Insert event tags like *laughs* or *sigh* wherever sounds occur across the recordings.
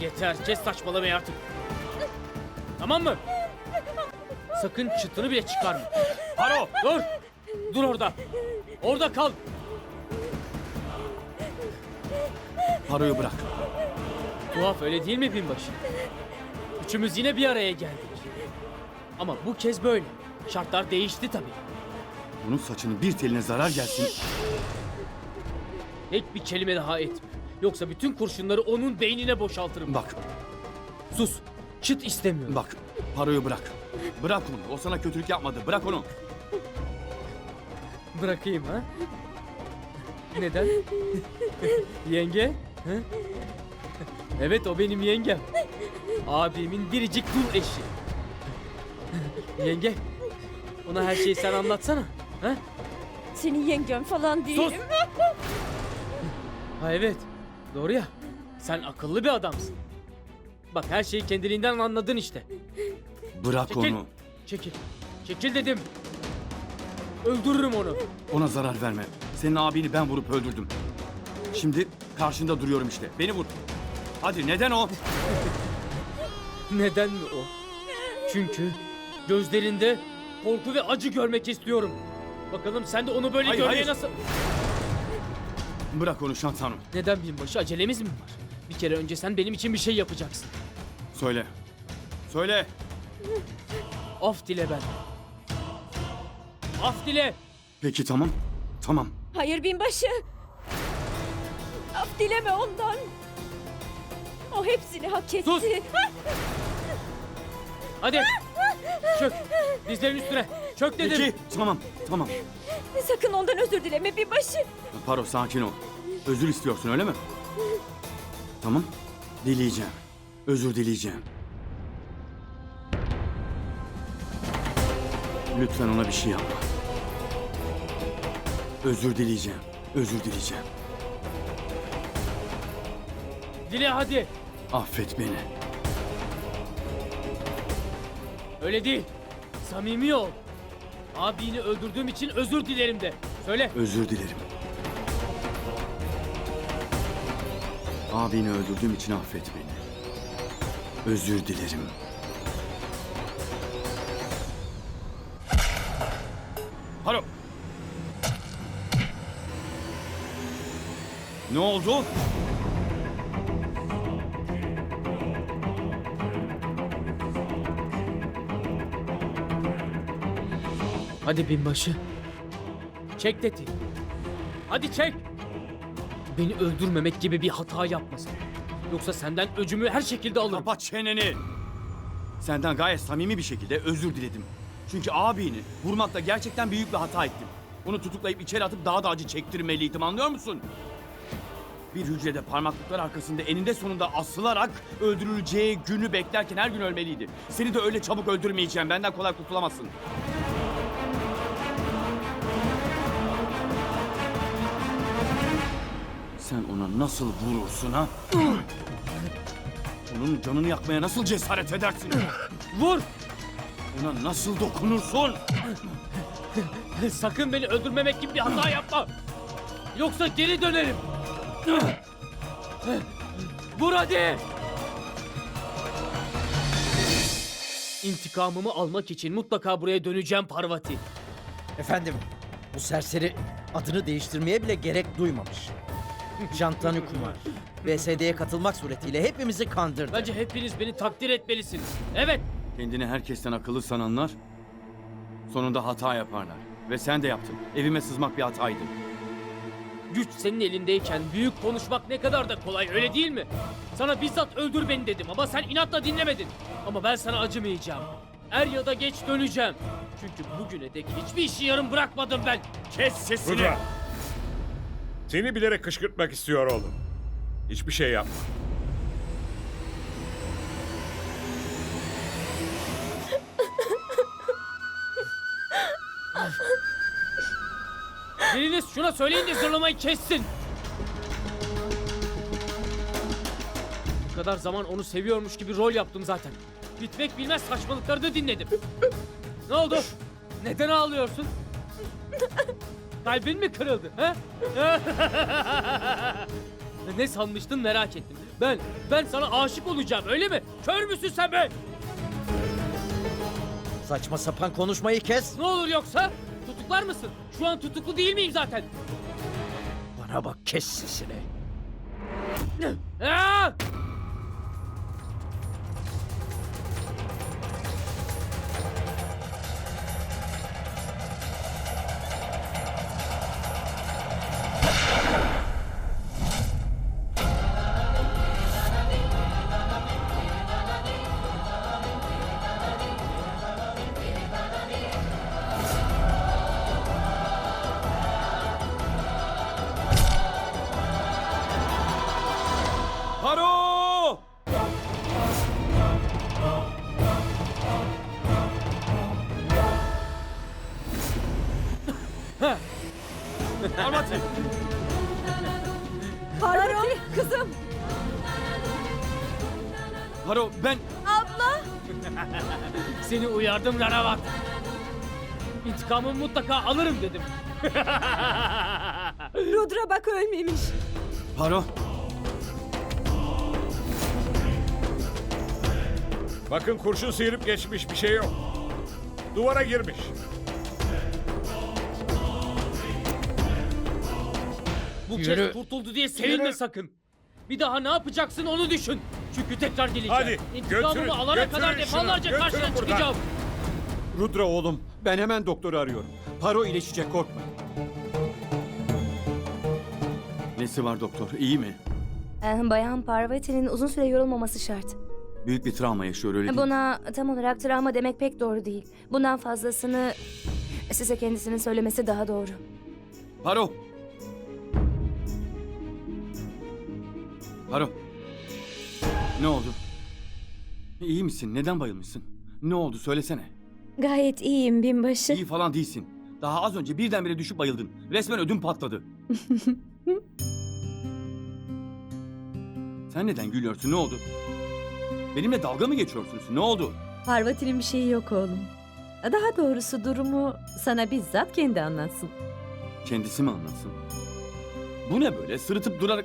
Yeter kes saçmalamayı artık. Tamam mı? Sakın çıtını bile çıkarma. Haro dur. Dur orada. Orada kal. Paroyu bırak. Tuhaf öyle değil mi binbaşı? Üçümüz yine bir araya geldik. Ama bu kez böyle. Şartlar değişti tabii. Bunun saçının bir teline zarar gelsin. Tek bir kelime daha etme. Yoksa bütün kurşunları onun beynine boşaltırım. Bak, Sus. Çıt istemiyorum. bak. Paroyu bırak. Bırak onu. O sana kötülük yapmadı. Bırak onu. Bırakayım ha? Neden? Yenge? Ha? Evet o benim yengem. Abimin biricik dul eşi. Yenge, ona her şeyi sen anlatsana. Ha? Senin yengen falan Sus! Ha evet, doğru ya. Sen akıllı bir adamsın. Bak her şeyi kendiliğinden anladın işte. Bırak Çekil. onu. Çekil. Çekil dedim. Öldürürüm onu. Ona zarar verme. Senin abini ben vurup öldürdüm. Şimdi karşında duruyorum işte. Beni vur. Hadi neden o? *laughs* Neden mi o? Çünkü gözlerinde korku ve acı görmek istiyorum. Bakalım sen de onu böyle Hayır, görmeye hayır. nasıl... Bırak onu Şans Hanım. Neden binbaşı? Acelemiz mi var? Bir kere önce sen benim için bir şey yapacaksın. Söyle. Söyle. Af dile ben. Af dile. Peki tamam. Tamam. Hayır binbaşı. Af dileme ondan. O hepsini hak etti. Sus! Hadi. Çök. Dizlerin üstüne. Çök dedim. Peki tamam. Tamam. Sakın ondan özür dileme binbaşı. Paro sakin ol. Özür istiyorsun öyle mi? Tamam. Dileyeceğim. Özür dileyeceğim. Lütfen ona bir şey yapma. Özür dileyeceğim. Özür dileyeceğim. Dile hadi. Affet beni. Öyle değil. Samimi ol. Abini öldürdüğüm için özür dilerim de. Söyle. Özür dilerim. Abini öldürdüğüm için affet beni. Özür dilerim. Halo. Ne oldu? Hadi binbaşı. Çek tetiği. Hadi çek. Beni öldürmemek gibi bir hata yapmasın. Yoksa senden öcümü her şekilde alırım. Kapat çeneni. Senden gayet samimi bir şekilde özür diledim. Çünkü abini vurmakla gerçekten büyük bir hata ettim. Onu tutuklayıp içeri atıp daha da acı çektirmeliydim anlıyor musun? Bir hücrede parmaklıklar arkasında eninde sonunda asılarak öldürüleceği günü beklerken her gün ölmeliydi. Seni de öyle çabuk öldürmeyeceğim. Benden kolay kurtulamazsın. Sen ona nasıl vurursun ha? Onun canını yakmaya nasıl cesaret edersin? Vur. Ona nasıl dokunursun? Sakın beni öldürmemek gibi bir hata yapma. Yoksa geri dönerim. Vur hadi. İntikamımı almak için mutlaka buraya döneceğim Parvati. Efendim, bu serseri adını değiştirmeye bile gerek duymamış. Şantanu Kumar, BSD'ye katılmak suretiyle hepimizi kandırdı. Bence hepiniz beni takdir etmelisiniz. Evet, Kendini herkesten akıllı sananlar sonunda hata yaparlar. Ve sen de yaptın. Evime sızmak bir hataydı. güç senin elindeyken büyük konuşmak ne kadar da kolay öyle değil mi? Sana bizzat öldür beni dedim ama sen inatla dinlemedin. Ama ben sana acımayacağım. Er ya da geç döneceğim. Çünkü bugüne dek hiçbir işi yarım bırakmadım ben. Kes sesini. Rudra. Seni bilerek kışkırtmak istiyor oğlum. Hiçbir şey yapma. Biriniz şuna söyleyin de zırlamayı kessin. Bu kadar zaman onu seviyormuş gibi rol yaptım zaten. Bitmek bilmez saçmalıkları da dinledim. Ne oldu? Neden ağlıyorsun? Kalbin mi kırıldı? He? *laughs* Ne sanmıştın merak ettim. Ben, ben sana aşık olacağım öyle mi? Kör müsün sen be? Saçma sapan konuşmayı kes. Ne olur yoksa? Tutuklar mısın? Şu an tutuklu değil miyim zaten? Bana bak kes sesini. Aa! Seni uyardım Ranavat. İntikamımı mutlaka alırım dedim. *laughs* Rudra bak ölmemiş. Haro! Bakın kurşun sıyırıp geçmiş bir şey yok. Duvara girmiş. Bu Yürü. kez kurtuldu diye sevinme Yürü. sakın. Bir daha ne yapacaksın onu düşün. Çünkü tekrar geleceğim. Hadi, İntikamımı götürün, alana götürün kadar şunu, defalarca götürün karşına buradan. çıkacağım. Rudra oğlum, ben hemen doktoru arıyorum. Paro iyileşecek korkma. Nesi var doktor? İyi mi? Ee, Bayan Parvati'nin uzun süre yorulmaması şart. Büyük bir travma yaşıyor öyle değil mi? Buna tam olarak travma demek pek doğru değil. Bundan fazlasını size kendisinin söylemesi daha doğru. Haro! Haro! Ne oldu? İyi misin? Neden bayılmışsın? Ne oldu? Söylesene. Gayet iyiyim binbaşı. İyi falan değilsin. Daha az önce birdenbire düşüp bayıldın. Resmen ödüm patladı. *laughs* Sen neden gülüyorsun? Ne oldu? Benimle dalga mı geçiyorsunuz? Ne oldu? Parvati'nin bir şeyi yok oğlum. Daha doğrusu durumu sana bizzat kendi anlatsın. Kendisi mi anlatsın? Bu ne böyle? Sırıtıp durarak...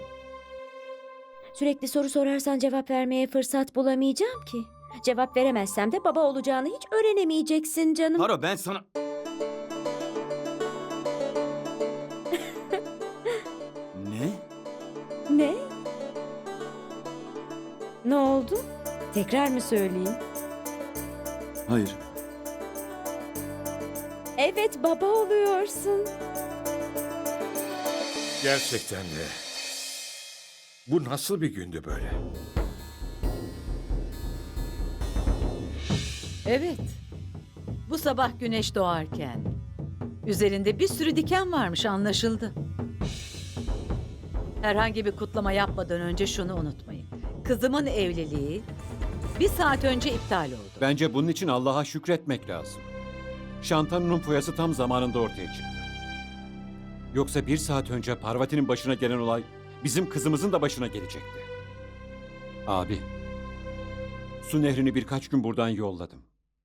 Sürekli soru sorarsan cevap vermeye fırsat bulamayacağım ki. Cevap veremezsem de baba olacağını hiç öğrenemeyeceksin canım. Haro ben sana... *laughs* ne? Ne? Ne oldu? Tekrar mı söyleyeyim? Hayır. Evet baba oluyorsun. Gerçekten de. Bu nasıl bir gündü böyle? Evet. Bu sabah güneş doğarken üzerinde bir sürü diken varmış anlaşıldı. Herhangi bir kutlama yapmadan önce şunu unutmayın. Kızımın evliliği bir saat önce iptal oldu. Bence bunun için Allah'a şükretmek lazım. Şantanu'nun foyası tam zamanında ortaya çıktı. Yoksa bir saat önce Parvati'nin başına gelen olay bizim kızımızın da başına gelecekti. Abi, su nehrini birkaç gün buradan yolladım.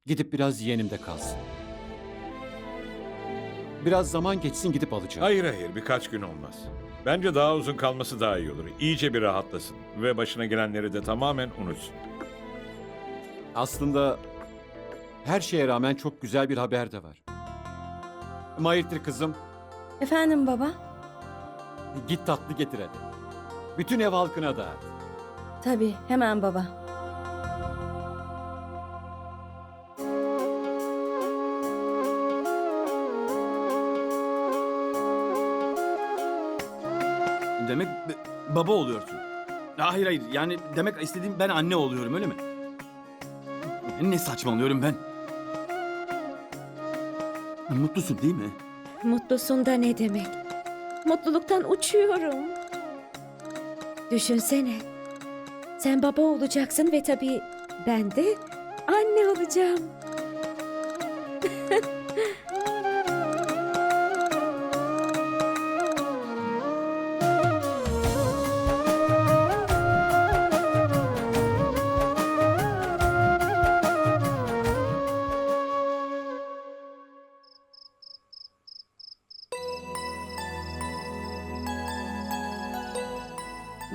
Gidip biraz yeğenimde kalsın. Biraz zaman geçsin gidip alacağım. Hayır hayır birkaç gün olmaz. Bence daha uzun kalması daha iyi olur. İyice bir rahatlasın. Ve başına gelenleri de tamamen unutsun. Aslında her şeye rağmen çok güzel bir haber de var. Mahirtir kızım, Efendim baba? git tatlı getir hadi. Bütün ev halkına dağıt. Tabii hemen baba. Demek b- baba oluyorsun. Hayır hayır yani demek istediğim ben anne oluyorum öyle mi? Ne saçmalıyorum ben? Mutlusun değil mi? Mutlusun da ne demek? Mutluluktan uçuyorum. Düşünsene. Sen baba olacaksın ve tabii ben de anne olacağım. *laughs*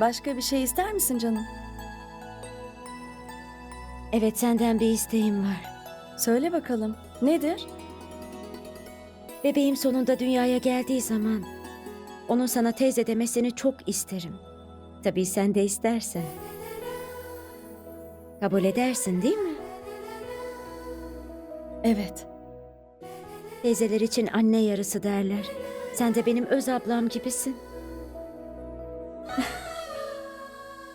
Başka bir şey ister misin canım? Evet senden bir isteğim var. Söyle bakalım. Nedir? Bebeğim sonunda dünyaya geldiği zaman onun sana teyze demesini çok isterim. Tabii sen de istersen. Kabul edersin değil mi? Evet. Teyzeler için anne yarısı derler. Sen de benim öz ablam gibisin.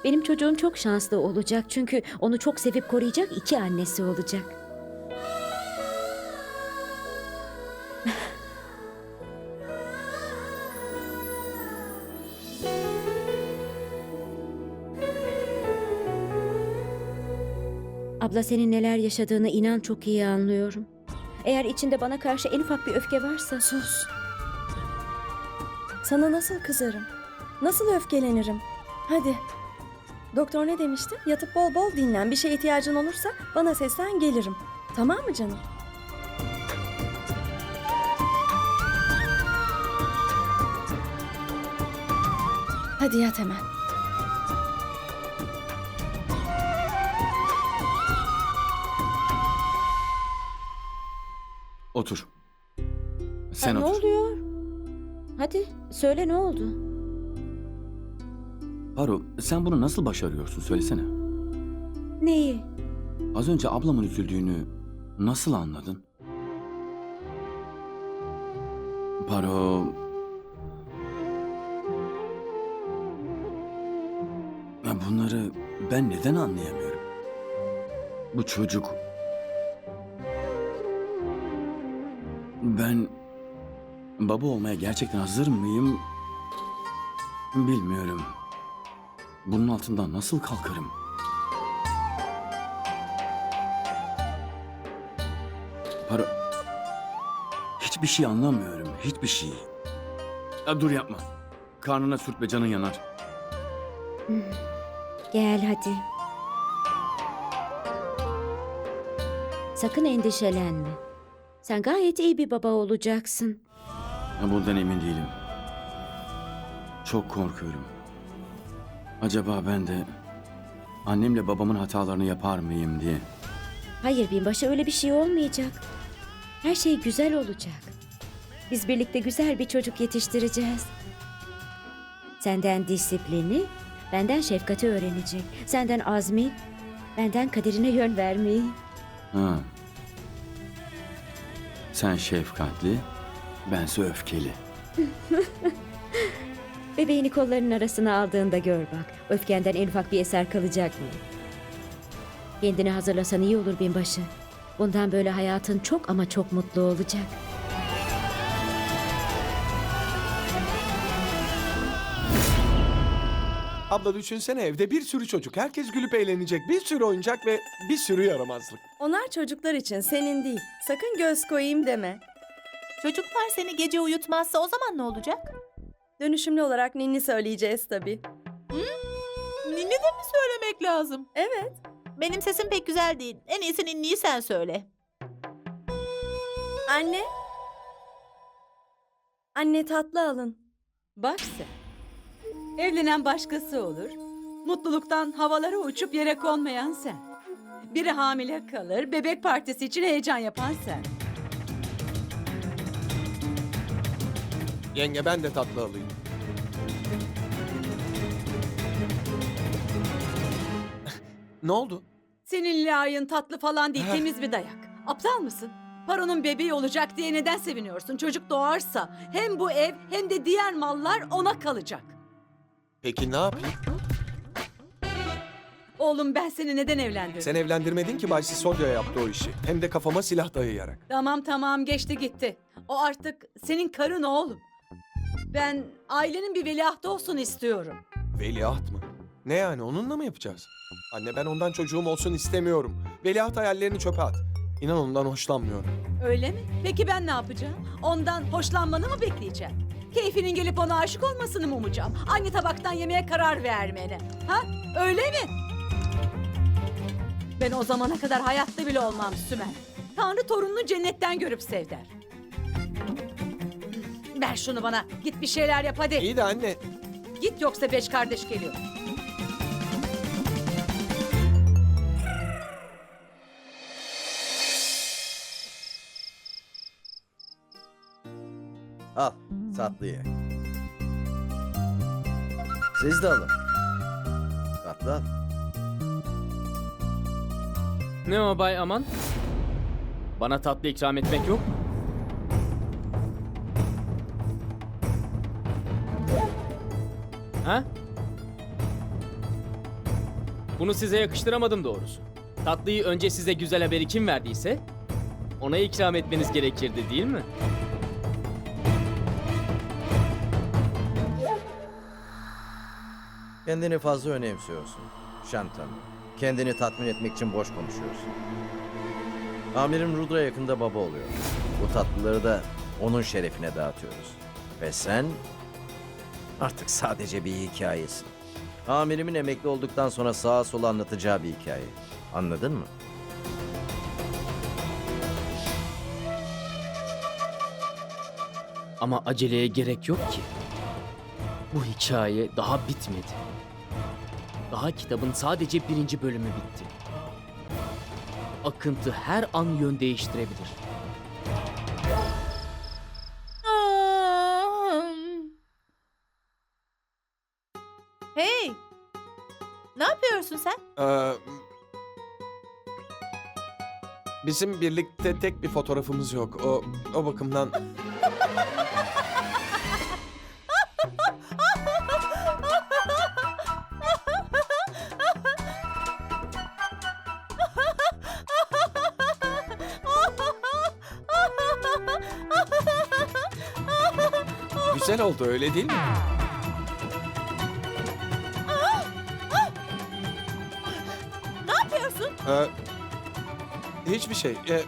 Benim çocuğum çok şanslı olacak çünkü onu çok sevip koruyacak iki annesi olacak. *laughs* Abla senin neler yaşadığını inan çok iyi anlıyorum. Eğer içinde bana karşı en ufak bir öfke varsa... Sus. Sana nasıl kızarım? Nasıl öfkelenirim? Hadi. Doktor ne demişti? Yatıp bol bol dinlen. Bir şeye ihtiyacın olursa bana seslen gelirim. Tamam mı canım? Hadi yat hemen. Otur. Sen Ha, ne otur. oluyor? Hadi söyle ne oldu? Paru sen bunu nasıl başarıyorsun söylesene. Neyi? Az önce ablamın üzüldüğünü nasıl anladın? Paru... Ya bunları ben neden anlayamıyorum? Bu çocuk... Ben... Baba olmaya gerçekten hazır mıyım? Bilmiyorum. Bunun altından nasıl kalkarım? Para... Hiçbir şey anlamıyorum. Hiçbir şey. Ya dur yapma. Karnına sürtme canın yanar. Gel hadi. Sakın endişelenme. Sen gayet iyi bir baba olacaksın. Ya bundan emin değilim. Çok korkuyorum. Acaba ben de annemle babamın hatalarını yapar mıyım diye. Hayır binbaşı öyle bir şey olmayacak. Her şey güzel olacak. Biz birlikte güzel bir çocuk yetiştireceğiz. Senden disiplini, benden şefkati öğrenecek. Senden azmi, benden kaderine yön vermeyi. Ha. Sen şefkatli, bense öfkeli. *laughs* Bebeğini kollarının arasına aldığında gör bak. Öfkenden en ufak bir eser kalacak mı? Kendini hazırlasan iyi olur binbaşı. Bundan böyle hayatın çok ama çok mutlu olacak. Abla düşünsene evde bir sürü çocuk. Herkes gülüp eğlenecek. Bir sürü oyuncak ve bir sürü yaramazlık. Onlar çocuklar için, senin değil. Sakın göz koyayım deme. Çocuklar seni gece uyutmazsa o zaman ne olacak? Dönüşümlü olarak ninni söyleyeceğiz tabii. Ninni de mi söylemek lazım? Evet. Benim sesim pek güzel değil. En iyisi ninniyi sen söyle. Anne. Anne tatlı alın. Bak sen. Evlenen başkası olur. Mutluluktan havalara uçup yere konmayan sen. Biri hamile kalır, bebek partisi için heyecan yapan sen. Yenge ben de tatlı alayım. ne oldu? Senin layığın tatlı falan değil, temiz bir dayak. Aptal mısın? Paronun bebeği olacak diye neden seviniyorsun? Çocuk doğarsa hem bu ev hem de diğer mallar ona kalacak. Peki ne yapayım? Oğlum ben seni neden evlendirdim? Sen evlendirmedin ki Bay Sisodya yaptı o işi. Hem de kafama silah dayayarak. Tamam tamam geçti gitti. O artık senin karın oğlum. Ben ailenin bir veliahtı olsun istiyorum. Veliaht mı? Ne yani onunla mı yapacağız? Anne ben ondan çocuğum olsun istemiyorum. Veliaht hayallerini çöpe at. İnan ondan hoşlanmıyorum. Öyle mi? Peki ben ne yapacağım? Ondan hoşlanmanı mı bekleyeceğim? Keyfinin gelip ona aşık olmasını mı umacağım? Aynı tabaktan yemeye karar vermeni. Ha? Öyle mi? Ben o zamana kadar hayatta bile olmam Sümer. Tanrı torununu cennetten görüp sev der. Ver şunu bana. Git bir şeyler yap hadi. İyi de anne Git yoksa beş kardeş geliyor. Al tatlıyı. Siz de alın. Tatlı al. Ne o Bay Aman? Bana tatlı ikram etmek yok mu? Bunu size yakıştıramadım doğrusu. Tatlıyı önce size güzel haberi kim verdiyse ona ikram etmeniz gerekirdi değil mi? Kendini fazla önemsiyorsun. Şantan. Kendini tatmin etmek için boş konuşuyorsun. Amirim Rudra yakında baba oluyor. Bu tatlıları da onun şerefine dağıtıyoruz. Ve sen artık sadece bir hikayesin. Amirimin emekli olduktan sonra sağa sola anlatacağı bir hikaye. Anladın mı? Ama aceleye gerek yok ki. Bu hikaye daha bitmedi. Daha kitabın sadece birinci bölümü bitti. Akıntı her an yön değiştirebilir. Hey! Ne yapıyorsun sen? Ee, bizim birlikte tek bir fotoğrafımız yok. O, o bakımdan... Güzel oldu öyle değil mi? Ee, hiçbir şey. Ee,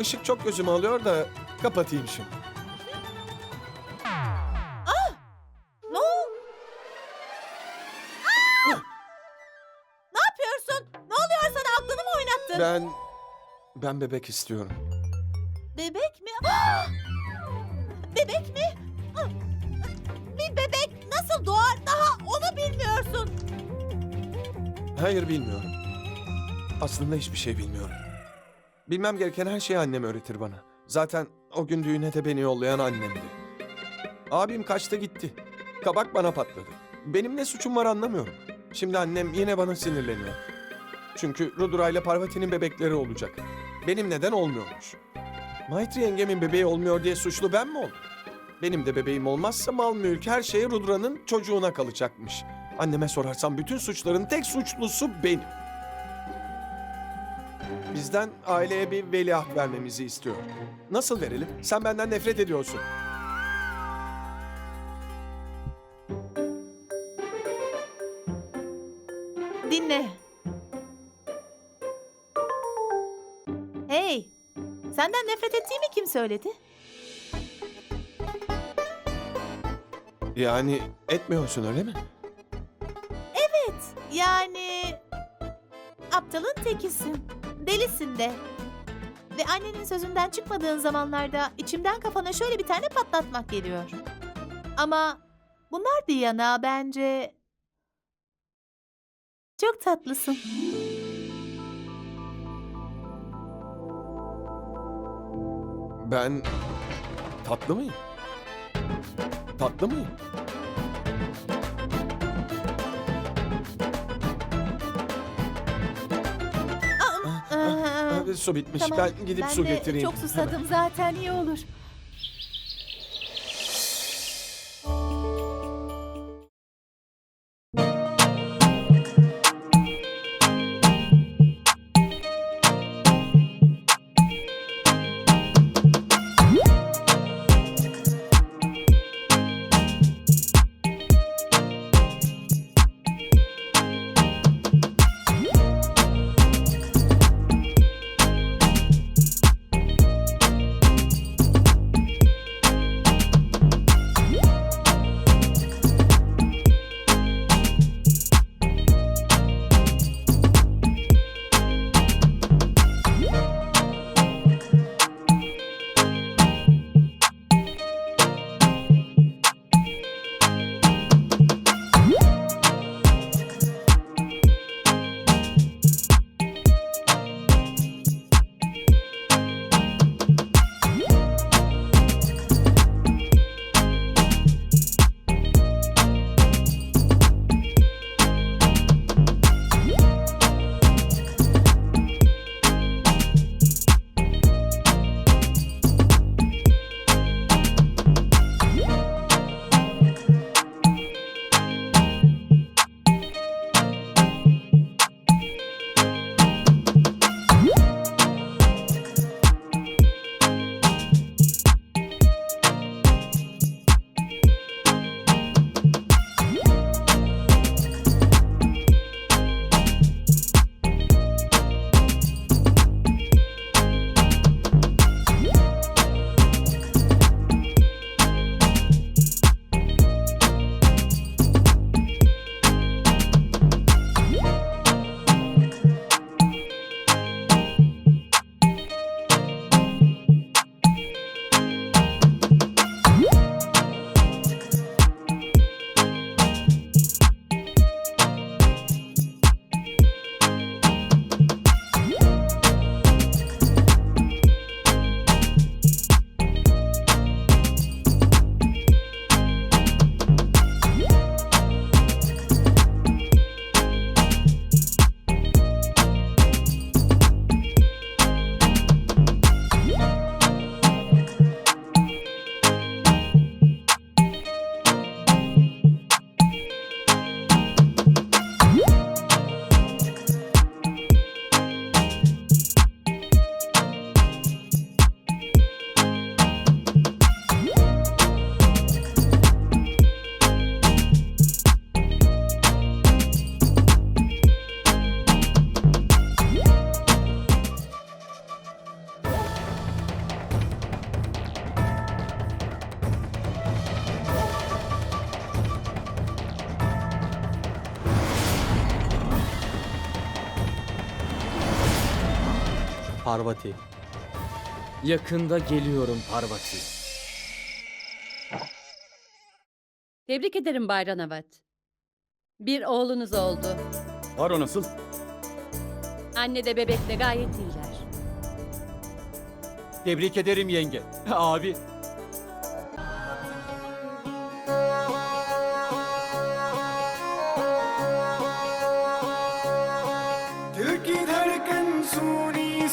ışık çok gözümü alıyor da kapatayım şunu. Ne ol- Aa! Ne yapıyorsun? Ne oluyor sana aklını mı oynattın? Ben... Ben bebek istiyorum. Bebek mi? Aa! Bebek mi? Ah! Bir bebek nasıl doğar daha onu bilmiyorsun. Hayır bilmiyorum. Aslında hiçbir şey bilmiyorum. Bilmem gereken her şeyi annem öğretir bana. Zaten o gün düğüne de beni yollayan annemdi. Abim kaçtı gitti. Kabak bana patladı. Benim ne suçum var anlamıyorum. Şimdi annem yine bana sinirleniyor. Çünkü Rudra ile Parvati'nin bebekleri olacak. Benim neden olmuyormuş? Maitri yengemin bebeği olmuyor diye suçlu ben mi oldum? Benim de bebeğim olmazsa mal mülk her şey Rudra'nın çocuğuna kalacakmış. Anneme sorarsam bütün suçların tek suçlusu benim. Bizden aileye bir veliaht vermemizi istiyor. Nasıl verelim? Sen benden nefret ediyorsun. Dinle. Hey! Senden nefret ettiğimi kim söyledi? Yani etmiyorsun öyle mi? Evet. Yani... Aptalın tekisin. Delisin de. Ve annenin sözünden çıkmadığın zamanlarda içimden kafana şöyle bir tane patlatmak geliyor. Ama bunlar bir yana bence... Çok tatlısın. Ben tatlı mıyım? Tatlı mıyım? Ee, Su bitmiş. tamam. Ben gidip su de getireyim. çok susadım zaten iyi olur. Parvati. Yakında geliyorum Parvati. Tebrik ederim Bay Ranavat. Bir oğlunuz oldu. Haro nasıl? Anne de bebek de gayet iyiler. Tebrik ederim yenge. *laughs* Abi